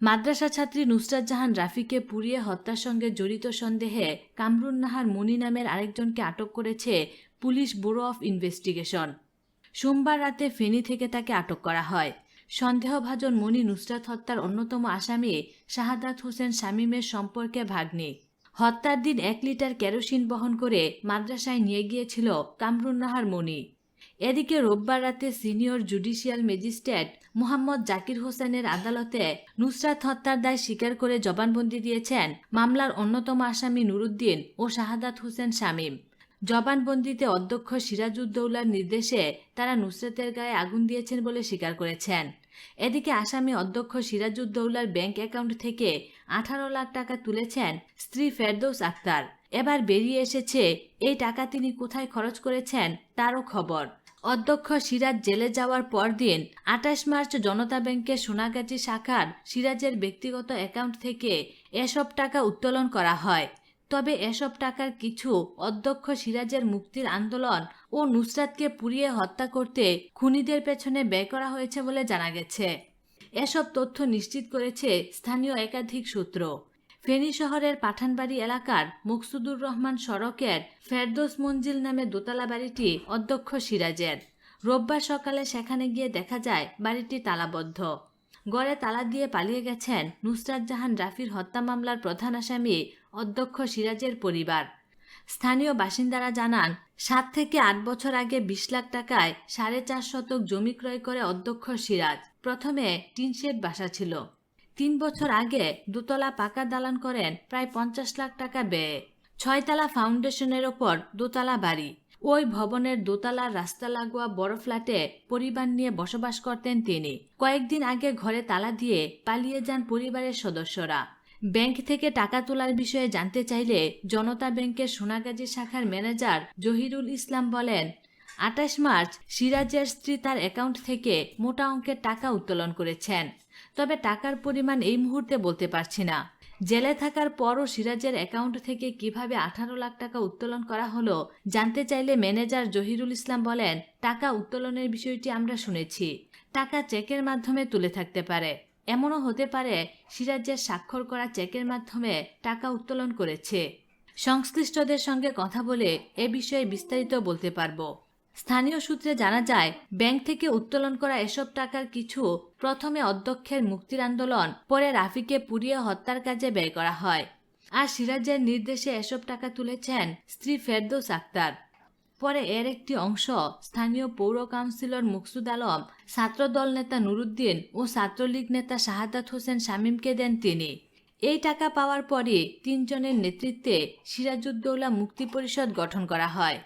মাদ্রাসা ছাত্রী নুসরাত জাহান রাফিকে পুড়িয়ে হত্যার সঙ্গে জড়িত সন্দেহে কামরুন নাহার মনি নামের আরেকজনকে আটক করেছে পুলিশ ব্যুরো অফ ইনভেস্টিগেশন। সোমবার রাতে ফেনী থেকে তাকে আটক করা হয়। সন্দেহভাজন মনি নুসরাত হত্যার অন্যতম আসামি শাহাদাত হোসেন শামীমের সম্পর্কে ভাগ্নি। হত্যার দিন এক লিটার কেরোসিন বহন করে মাদ্রাসায় নিয়ে গিয়েছিল কামরুন নাহার মনি। এদিকে রোববার রাতে senior judicial magistrate Mohammad Zakir হোসেনের আদালতে নুসরাত হত্যার দায় স্বীকার করে জবানবন্দি দিয়েছেন মামলার অন্যতম আসামি নুরুদ্দিন ও শাহাদাত হোসেন শামীম। জবানবন্দিতে অধ্যক্ষ সিরাজউদ্দৌলার নির্দেশে তারা নুসরাতের গায়ে আগুন দিয়েছেন বলে স্বীকার করেছেন। এদিকে আসামি অধ্যক্ষ সিরাজউদ্দৌলার ব্যাংক অ্যাকাউন্ট থেকে আঠারো লাখ টাকা তুলেছেন স্ত্রী ফেরদৌস আক্তার। এবার বেরিয়ে এসেছে, এই টাকা তিনি কোথায় খরচ করেছেন তারও খবর। অধ্যক্ষ সিরাজ জেলে যাওয়ার পরদিন আঠাশ মার্চ জনতা ব্যাংকের সোনাগাজী শাখার সিরাজের ব্যক্তিগত অ্যাকাউন্ট থেকে এসব টাকা উত্তোলন করা হয়। তবে এসব টাকার কিছু অধ্যক্ষ সিরাজের মুক্তির আন্দোলন ও নুসরাতকে পুড়িয়ে হত্যা করতে খুনিদের পেছনে ব্যয় করা হয়েছে বলে জানা গেছে। এসব তথ্য নিশ্চিত করেছে স্থানীয় একাধিক সূত্র। ফেনী শহরের পাঠানবাড়ি এলাকার মুকসুদুর রহমান সড়কের ফেরদোস মঞ্জিল নামে দোতলা বাড়িটি অধ্যক্ষ সিরাজের। রোববার সকালে সেখানে গিয়ে দেখা যায় বাড়িটি তালাবদ্ধ। গড়ে তালা দিয়ে পালিয়ে গেছেন নুসরাত জাহান রাফির হত্যা মামলার প্রধান আসামি অধ্যক্ষ সিরাজের পরিবার। স্থানীয় বাসিন্দারা জানান, সাত থেকে আট বছর আগে বিশ লাখ টাকায় সাড়ে চার শতক জমি ক্রয় করে অধ্যক্ষ সিরাজ। প্রথমে টিনশেড বাসা ছিল। তিন বছর আগে দোতলা পাকা দালান করেন প্রায় পঞ্চাশ লাখ টাকা ব্যয়ে। ছয়তলা ফাউন্ডেশনের ওপর দোতলা বাড়ি। ওই ভবনের দোতলার রাস্তা লাগোয়া বড় ফ্ল্যাটে পরিবার নিয়ে বসবাস করতেন তিনি। কয়েকদিন আগে ঘরে তালা দিয়ে পালিয়ে যান পরিবারের সদস্যরা। ব্যাংক থেকে টাকা তোলার বিষয়ে জানতে চাইলে জনতা ব্যাংকের সোনাগাজী শাখার ম্যানেজার জহিরুল ইসলাম বলেন আঠাশ মার্চ সিরাজের স্ত্রী তার অ্যাকাউন্ট থেকে মোটা অঙ্কের টাকা উত্তোলন করেছেন। তবে টাকার পরিমাণ এই মুহূর্তে বলতে পারছি না। জেলে থাকার পরও সিরাজের অ্যাকাউন্ট থেকে কীভাবে আঠারো লাখ টাকা উত্তোলন করা হলো জানতে চাইলে ম্যানেজার জহিরুল ইসলাম বলেন, টাকা উত্তোলনের বিষয়টি আমরা শুনেছি। টাকা চেকের মাধ্যমে তুলে থাকতে পারে। এমনও হতে পারে সিরাজের স্বাক্ষর করা চেকের মাধ্যমে টাকা উত্তোলন করেছে। সংশ্লিষ্টদের সঙ্গে কথা বলে এ বিষয়ে বিস্তারিত বলতে পারব। স্থানীয় সূত্রে জানা যায়, ব্যাংক থেকে উত্তোলন করা এসব টাকার কিছু প্রথমে অধ্যক্ষের মুক্তির আন্দোলন, পরে রাফিকে পুড়িয়ে হত্যার কাজে ব্যয় করা হয়। আর সিরাজের নির্দেশে এসব টাকা তুলেছেন স্ত্রী ফেরদৌস আক্তার। পরে এর একটি অংশ স্থানীয় পৌর কাউন্সিলর মুকসুদ আলম, ছাত্রদল নেতা নুরুদ্দিন ও ছাত্রলীগ নেতা শাহাদাত হোসেন শামীমকে দেন তিনি। এই টাকা পাওয়ার পরে তিনজনের নেতৃত্বে সিরাজউদ্দৌলা মুক্তি পরিষদ গঠন করা হয়।